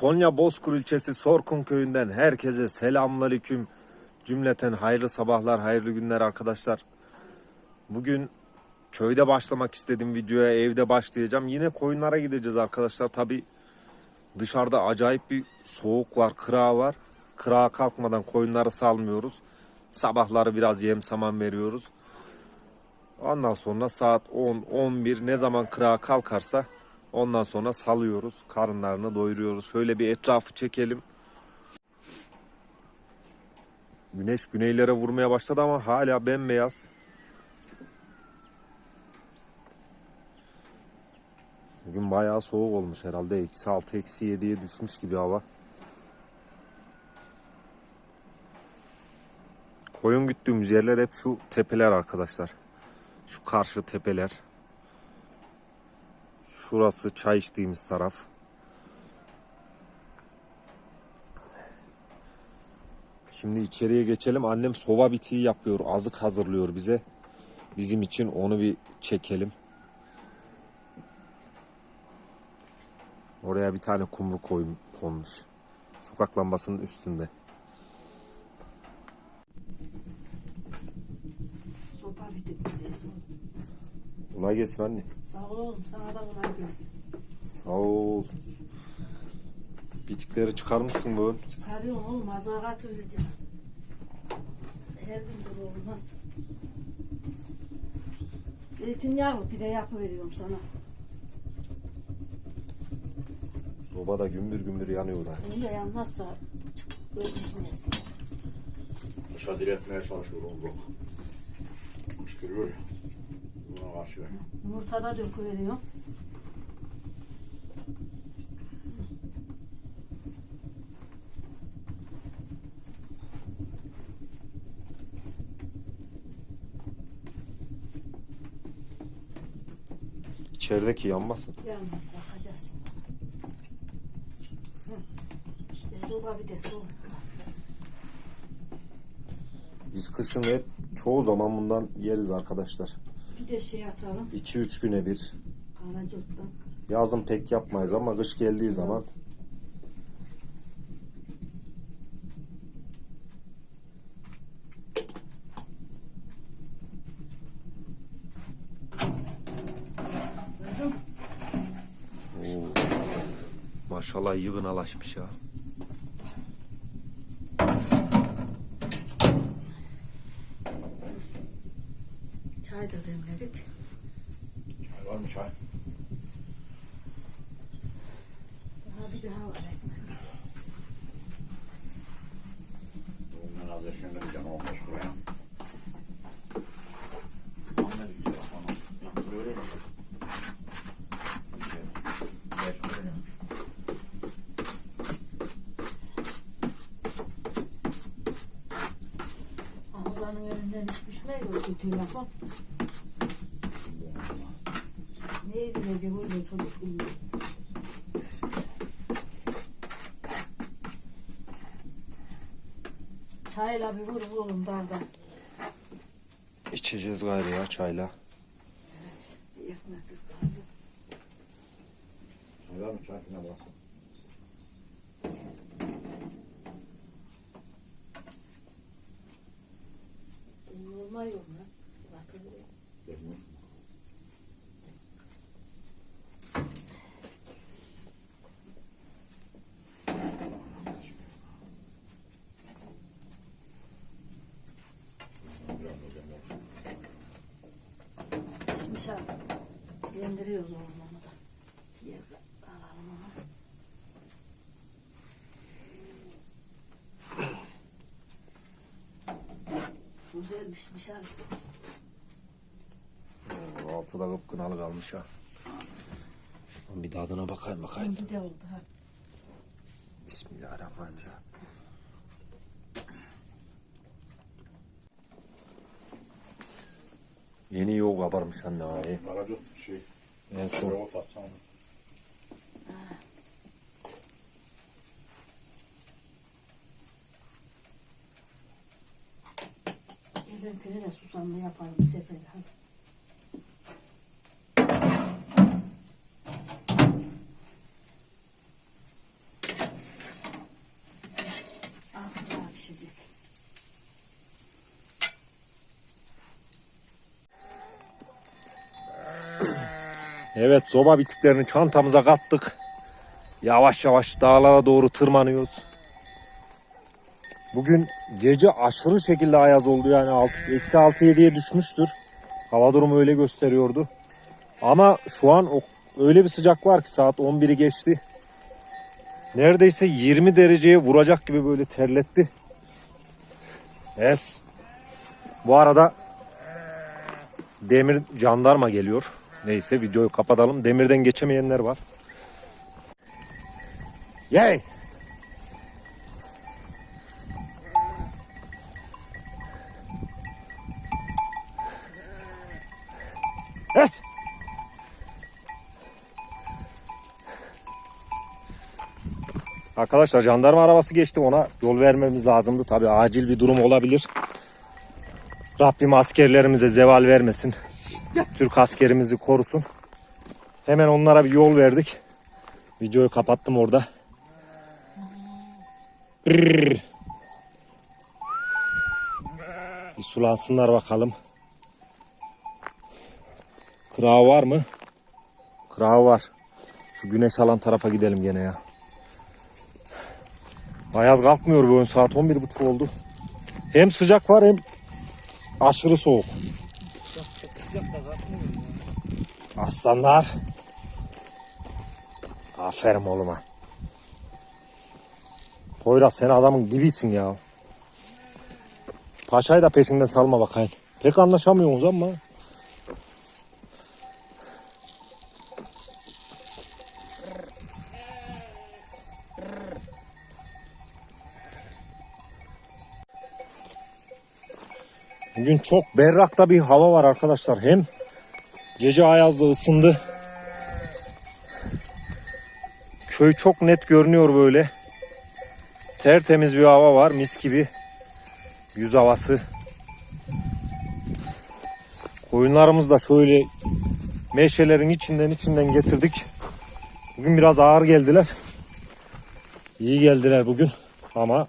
Konya Bozkır ilçesi Sorkun köyünden herkese selamünaleyküm. Cümleten hayırlı sabahlar, hayırlı günler arkadaşlar. Bugün köyde başlamak istedim videoya, evde başlayacağım. Yine koyunlara gideceğiz arkadaşlar. Tabi dışarıda acayip bir soğuk var, kıra var. Kırağa kalkmadan koyunları salmıyoruz. Sabahları biraz yem saman veriyoruz. Ondan sonra saat 10, 11 ne zaman kırağa kalkarsa ondan sonra salıyoruz. Karınlarını doyuruyoruz. Şöyle bir etrafı çekelim. Güneş güneylere vurmaya başladı ama hala bembeyaz. Bugün bayağı soğuk olmuş herhalde. Eksi 6, eksi 7'ye düşmüş gibi hava. Koyun güttüğümüz yerler hep şu tepeler arkadaşlar. Şu karşı tepeler. Şurası çay içtiğimiz taraf. Şimdi içeriye geçelim. Annem soba bitiği yapıyor. Azık hazırlıyor bize. Bizim için onu bir çekelim. Oraya bir tane kumru koy, konmuş. Sokak lambasının üstünde. Kolay gelsin anne. Sağ ol oğlum sana da kolay gelsin. Sağ ol. Bitikleri çıkarmışsın bugün. Çıkarıyorum oğlum azagat vereceğim. Her gün dur olmaz. Zeytinyağlı pide yapıveriyorum sana. Soba da gümbür gümbür yanıyor ha. Da yanmazsa öpüşmesin. Dışa diretmeye çalışıyorum bak. Kışkırıyor ya. Buna karşı ben. Yumurta da döküveriyorum. İçerideki yanmasın. Yanmaz bakacağız. Hı. İşte soba bir de soğuk. Biz kışın hep çoğu zaman bundan yeriz arkadaşlar. Bir de şey atalım. 2-3 güne bir. Karacottan. Yazın pek yapmayız ama kış geldiği zaman Oo. Maşallah yığınalaşmış ya. Çay da demledik. Çay var mı çay? Daha bir daha var ekmek. Doğumdan az erken de bir can olmuş buraya. Ahmet güzel bana yaptırıyor ya. Güzel. Beş böyle. Hamza'nın düşmüyor o telefon. Neye gidecek öyle çocuk bilmiyor. Çayla bir vur oğlum dardan. İçeceğiz gayrı ya çayla. Bir ekmek yok daha yok. Çay var mı çay? Yine baksın. Benim olma yok lan. Bakın Gelmiyor. Biraz da dem olsun. pişmiş abi. Yendiriyoruz oğlum onu da. Yer alalım onu. Güzel pişmiş abi. Oo, Altı da kıpkınalı kalmış ha. Bir tadına bakayım bakayım. Bir de oldu ha. Bismillahirrahmanirrahim. Yeni yoğurt kabarmış anne abi. Aracı şey. En son. Şuraya ot atsana. Gelinkini de susamlı yapalım bir sefer. Hadi. Evet zoba bitiklerini çantamıza kattık. Yavaş yavaş dağlara doğru tırmanıyoruz. Bugün gece aşırı şekilde ayaz oldu yani alt- eksi 6-7'ye düşmüştür. Hava durumu öyle gösteriyordu. Ama şu an o, öyle bir sıcak var ki saat 11'i geçti. Neredeyse 20 dereceye vuracak gibi böyle terletti. Es. Bu arada demir jandarma geliyor. Neyse videoyu kapatalım. Demirden geçemeyenler var. Yay! Evet. Arkadaşlar jandarma arabası geçti ona yol vermemiz lazımdı. Tabi acil bir durum olabilir. Rabbim askerlerimize zeval vermesin. Türk askerimizi korusun. Hemen onlara bir yol verdik. Videoyu kapattım orada. Bir sulansınlar bakalım. Kırağı var mı? Kırağı var. Şu güneş alan tarafa gidelim gene ya. Ayaz kalkmıyor bu ön saat 11.30 oldu. Hem sıcak var hem aşırı soğuk. Aslanlar. Aferin oğluma. Poyraz sen adamın dibisin ya. Paşayı da peşinden salma bakayım. Pek anlaşamıyorsunuz ama. Bugün çok berrakta bir hava var arkadaşlar. Hem gece ayazda ısındı. Köy çok net görünüyor böyle. Tertemiz bir hava var. Mis gibi. Yüz havası. Koyunlarımız da şöyle meşelerin içinden içinden getirdik. Bugün biraz ağır geldiler. İyi geldiler bugün. Ama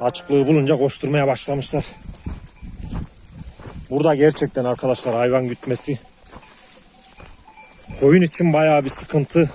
açıklığı bulunca koşturmaya başlamışlar. Burada gerçekten arkadaşlar hayvan gütmesi koyun için bayağı bir sıkıntı.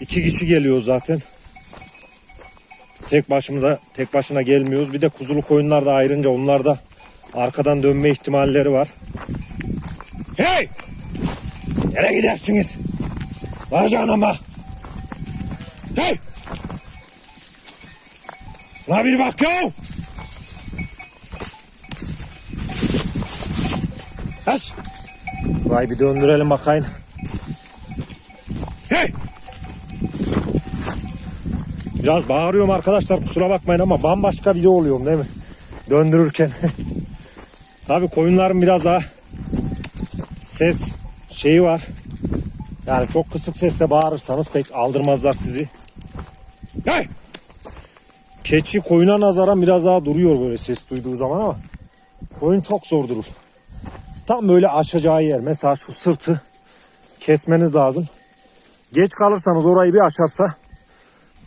İki kişi geliyor zaten. Tek başımıza tek başına gelmiyoruz. Bir de kuzulu koyunlar da ayrınca onlar da arkadan dönme ihtimalleri var. Hey! Nereye gidersiniz? Varacağın ama. Hey! Şuna bir bak ya! Kaç. Vay bir döndürelim bakayım. Hey! Biraz bağırıyorum arkadaşlar kusura bakmayın ama bambaşka video oluyorum değil mi? Döndürürken. Tabi koyunların biraz daha ses şeyi var. Yani çok kısık sesle bağırırsanız pek aldırmazlar sizi. Hey! Keçi koyuna nazaran biraz daha duruyor böyle ses duyduğu zaman ama koyun çok zor durur. Tam böyle açacağı yer. Mesela şu sırtı kesmeniz lazım. Geç kalırsanız orayı bir açarsa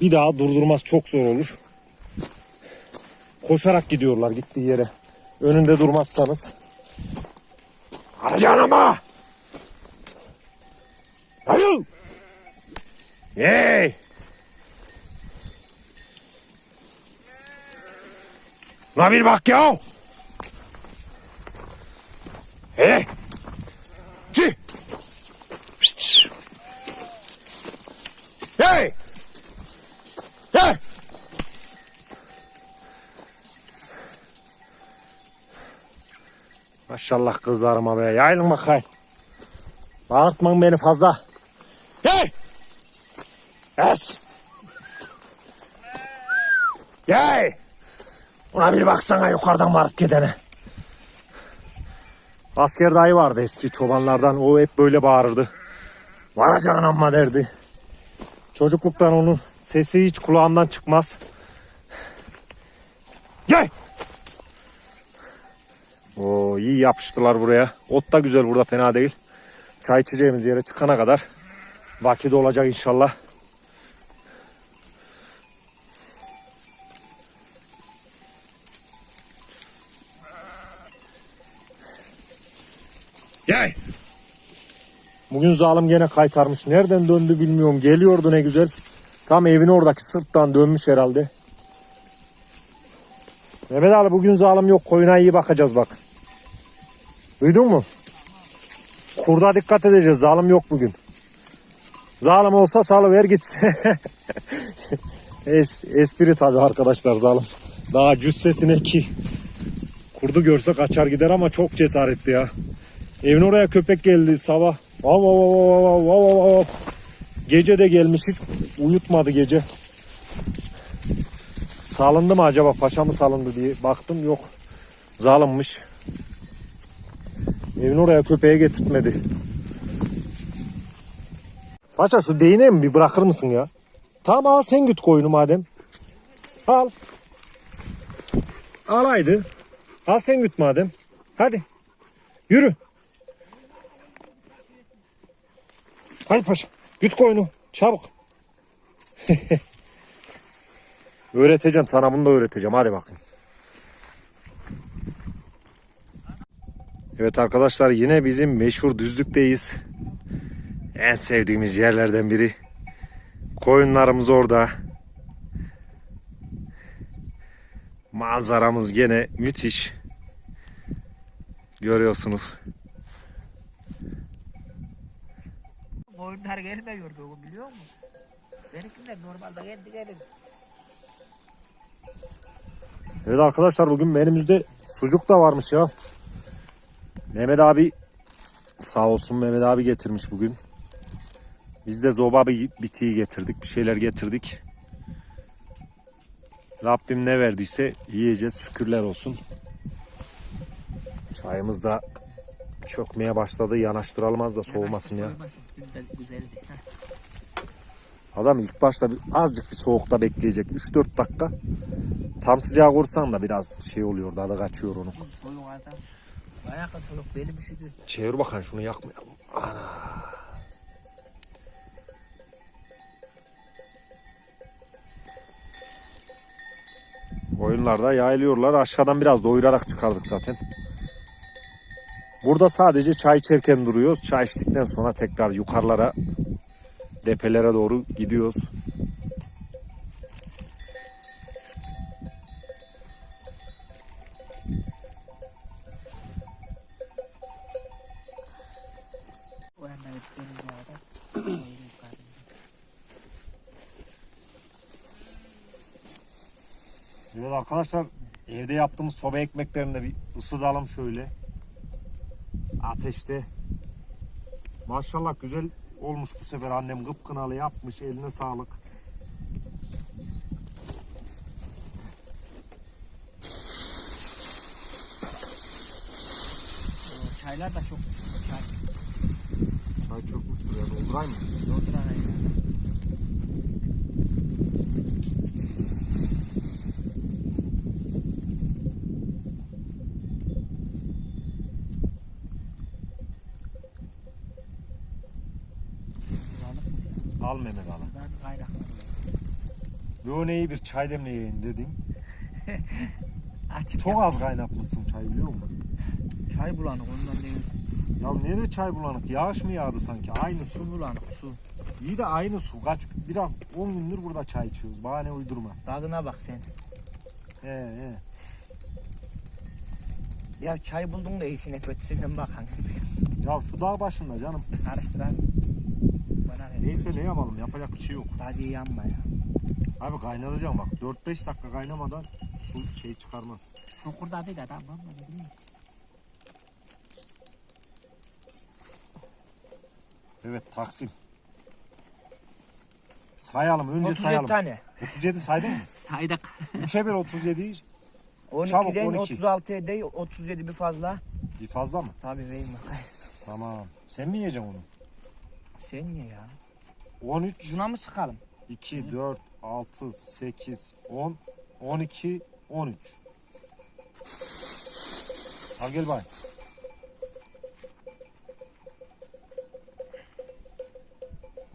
bir daha durdurmaz çok zor olur. Koşarak gidiyorlar gittiği yere. Önünde durmazsanız. Aracan ama! Hayır! Hey! La bir bak ya! Hey! Ci! Hey! Hey! Maşallah kızlarıma be. Yayılın bakayım. Bağırtmayın beni fazla. Hey! Es! Hey! Buna bir baksana yukarıdan varıp gidene. Asker dayı vardı eski çobanlardan. O hep böyle bağırırdı. Varacağın amma derdi. Çocukluktan onun sesi hiç kulağımdan çıkmaz. Gel! Oo iyi yapıştılar buraya. Ot da güzel burada fena değil. Çay içeceğimiz yere çıkana kadar vakit olacak inşallah. Gel! Bugün zalim gene kaytarmış. Nereden döndü bilmiyorum. Geliyordu ne güzel. Tam evin oradaki sırttan dönmüş herhalde. Mehmet Ali bugün zalim yok. Koyuna iyi bakacağız bak. Duydun mu? Kurda dikkat edeceğiz. Zalim yok bugün. Zalim olsa salıver gitsin. es, espri tabii arkadaşlar zalim. Daha cüssesine ki. Kurdu görse kaçar gider ama çok cesaretli ya. Evin oraya köpek geldi sabah. Vav vav vav vav vav vav vav. Gece de gelmiş uyutmadı gece. Salındı mı acaba paşa mı salındı diye baktım yok. Zalınmış. Evin oraya köpeğe getirtmedi. Paşa şu değneği mi bir bırakır mısın ya? Tamam al sen güt koyunu madem. Al. Al haydi. Al sen güt madem. Hadi. Yürü. Hadi paşa. Güt koyunu. Çabuk. öğreteceğim sana bunu da öğreteceğim. Hadi bakayım. Evet arkadaşlar yine bizim meşhur düzlükteyiz. En sevdiğimiz yerlerden biri. Koyunlarımız orada. Manzaramız gene müthiş. Görüyorsunuz. Koyunlar gelmiyor bu biliyor musun? Benimkiler normalde kendi gelir. Evet arkadaşlar bugün menümüzde sucuk da varmış ya. Mehmet abi sağ olsun Mehmet abi getirmiş bugün. Biz de zoba bir bitiği getirdik. Bir şeyler getirdik. Rabbim ne verdiyse yiyeceğiz. Şükürler olsun. Çayımız da çökmeye başladı. Yanaştıralım az da soğumasın ya. Soğumasın. Güzel, güzeldi. Heh. Adam ilk başta bir, azıcık bir soğukta bekleyecek. 3-4 dakika. Tam sıcağı vursan da biraz şey oluyor. Tadı kaçıyor onun. Soyun adam. Bayağı soğuk benim üşüdü. Çevir bakalım şunu yakmayalım. Ana. Oyunlarda yayılıyorlar. Aşağıdan biraz doyurarak çıkardık zaten. Burada sadece çay içerken duruyoruz. Çay içtikten sonra tekrar yukarılara depelere doğru gidiyoruz. Evet arkadaşlar evde yaptığımız soba ekmeklerini de bir ısıtalım şöyle. Ateşte. Maşallah güzel olmuş bu sefer annem kıpkınalı yapmış eline sağlık. Çaylar da çok çay. Çay çökmüştür ya doldurayım mı? Dolduran aynen. Bulanık mı ya? Al Mehmet al. Ben kaynakları Bir o neyi bir çay demleyin dedim. Açık Çok yap. az kaynatmışsın çay biliyor musun? Çay bulanık ondan değil. Ya nerede çay bulanık? Yağış mı yağdı sanki? Aynı su. Su bulanık su. İyi de aynı su. Kaç biraz 10 gündür burada çay içiyoruz. Bahane uydurma. Tadına bak sen. He he. Ya çay buldun da iyisine kötüsüne bakan. Ya şu dağ başında canım. Karıştıran. Neyse ne yapalım yapacak bir şey yok. Hadi yanma ya. Abi kaynatacağım bak. 4-5 dakika kaynamadan su şey çıkarmaz. Çukurda değil adam ne bileyim. Evet Taksim. Sayalım önce 37 sayalım. tane. 37 saydın mı? Saydık. 3'e bir 37 Çabuk, 12'den 12. 36'ya değil 37 bir fazla. bir fazla mı? Tabii vereyim bak. Tamam. Sen mi yiyeceksin onu? Sen niye ya? 13, Buna mı sıkalım? 2, 4, 6, 8, 10, 12, 13. Al gel bay.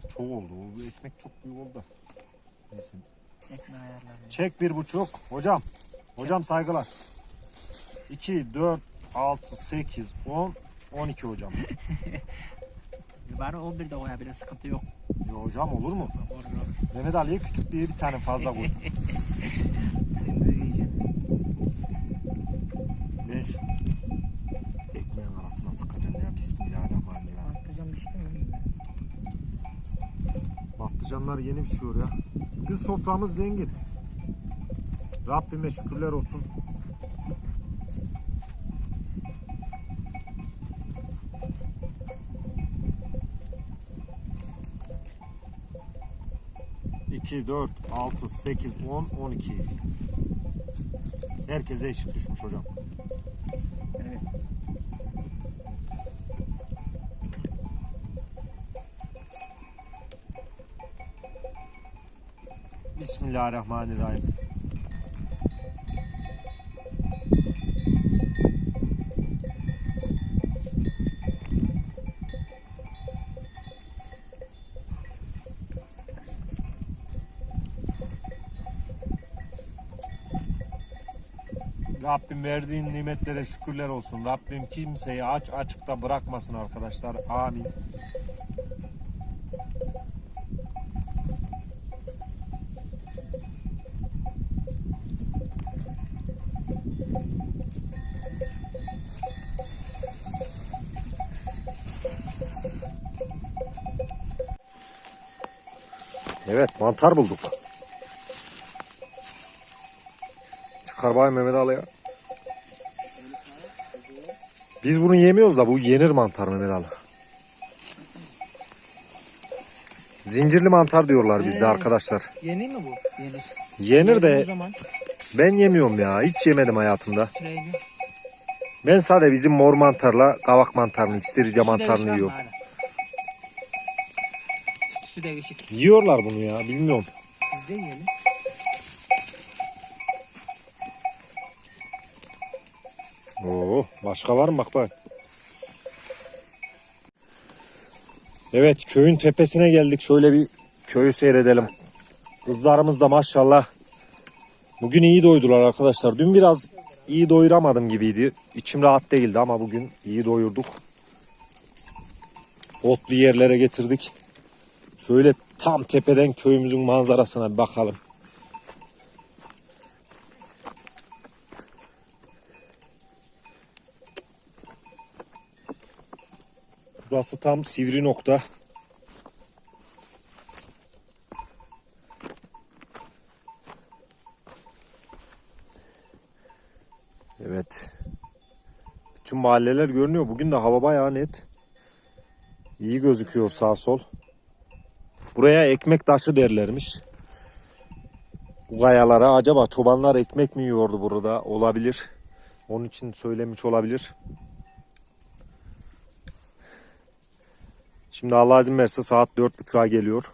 Çok oldu. O ekmek çok büyük oldu. Neyse. Ekmeği ayarlarım. Çek bir buçuk. Hocam. Hocam saygılar. 2, 4, 6, 8, 10, 12 hocam. Var 11'de koyabilir sıkıntı yok. Yo hocam olur mu? Mehmet Ali'ye küçük diye bir tane fazla koy. Ben şu ekmeğin arasına sıkacağım ya. Bismillahirrahmanirrahim. Patlıcan pişti mi? Patlıcanlar yeni pişiyor ya. Bugün soframız zengin. Rabbime şükürler olsun. İki, dört, altı, sekiz, on, on iki. Herkese eşit düşmüş hocam. Evet. Bismillahirrahmanirrahim. Verdiğin nimetlere şükürler olsun. Rabbim kimseyi aç açıkta bırakmasın arkadaşlar. Amin. Evet mantar bulduk. Çıkar bakayım Mehmet Ali ya. Biz bunu yemiyoruz da bu yenir mantar Mehmet Ali. Zincirli mantar diyorlar bizde Ee. arkadaşlar. Yenir mi bu? Yenir. Yenir de zaman. ben yemiyorum ya. Hiç yemedim hayatımda. Gir. Ben sadece bizim mor mantarla kavak mantarını, istiridye mantarını yiyorum. Yiyorlar bunu ya bilmiyorum. Biz de yiyelim. Oo, başka var mı bak bak. Evet köyün tepesine geldik. Şöyle bir köyü seyredelim. Kızlarımız da maşallah bugün iyi doydular arkadaşlar. Dün biraz iyi doyuramadım gibiydi. İçim rahat değildi ama bugün iyi doyurduk. Otlu yerlere getirdik. Şöyle tam tepeden köyümüzün manzarasına bir bakalım. Burası tam sivri nokta. Evet. Bütün mahalleler görünüyor. Bugün de hava bayağı net. İyi gözüküyor sağ sol. Buraya ekmek taşı derlermiş. Bu kayalara acaba çobanlar ekmek mi yiyordu burada? Olabilir. Onun için söylemiş olabilir. Şimdi Allah izin verirse saat dört buçuğa geliyor.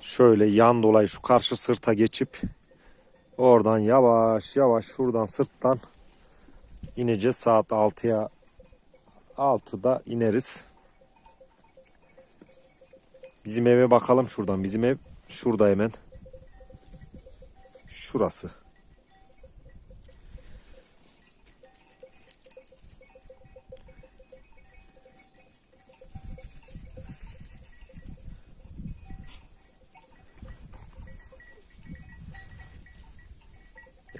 Şöyle yan dolayı şu karşı sırta geçip oradan yavaş yavaş şuradan sırttan ineceğiz. Saat 6'ya 6'da ineriz. Bizim eve bakalım şuradan. Bizim ev şurada hemen. Şurası.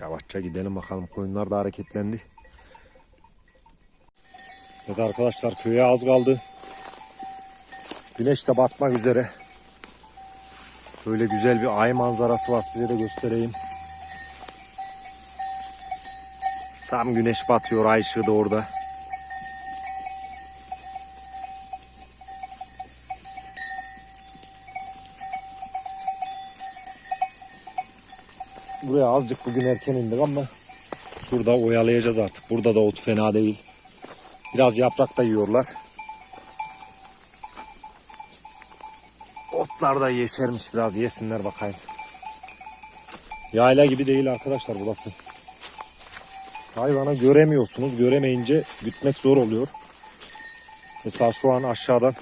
Yavaşça gidelim bakalım. Koyunlar da hareketlendi. Evet arkadaşlar köye az kaldı. Güneş de batmak üzere. Böyle güzel bir ay manzarası var size de göstereyim. Tam güneş batıyor ay ışığı da orada. Buraya azıcık bugün erken indik ama şurada oyalayacağız artık. Burada da ot fena değil. Biraz yaprak da yiyorlar. Otlar da yeşermiş biraz yesinler bakayım. Yayla gibi değil arkadaşlar burası. Hayvanı göremiyorsunuz. Göremeyince gütmek zor oluyor. Mesela şu an aşağıdan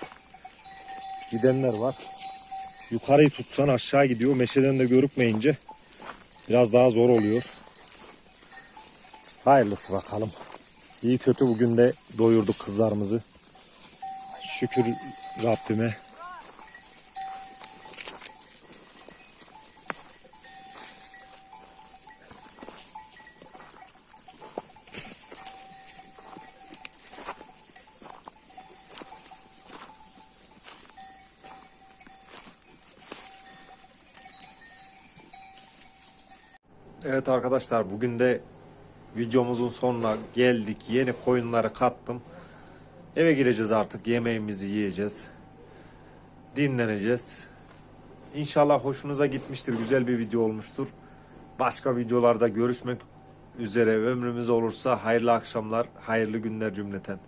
gidenler var. Yukarıyı tutsan aşağı gidiyor. Meşeden de görükmeyince biraz daha zor oluyor. Hayırlısı bakalım. İyi kötü bugün de doyurduk kızlarımızı. Şükür Rabbime. Evet arkadaşlar bugün de videomuzun sonuna geldik. Yeni koyunları kattım. Eve gireceğiz artık. Yemeğimizi yiyeceğiz. Dinleneceğiz. İnşallah hoşunuza gitmiştir. Güzel bir video olmuştur. Başka videolarda görüşmek üzere. Ömrümüz olursa hayırlı akşamlar, hayırlı günler cümleten.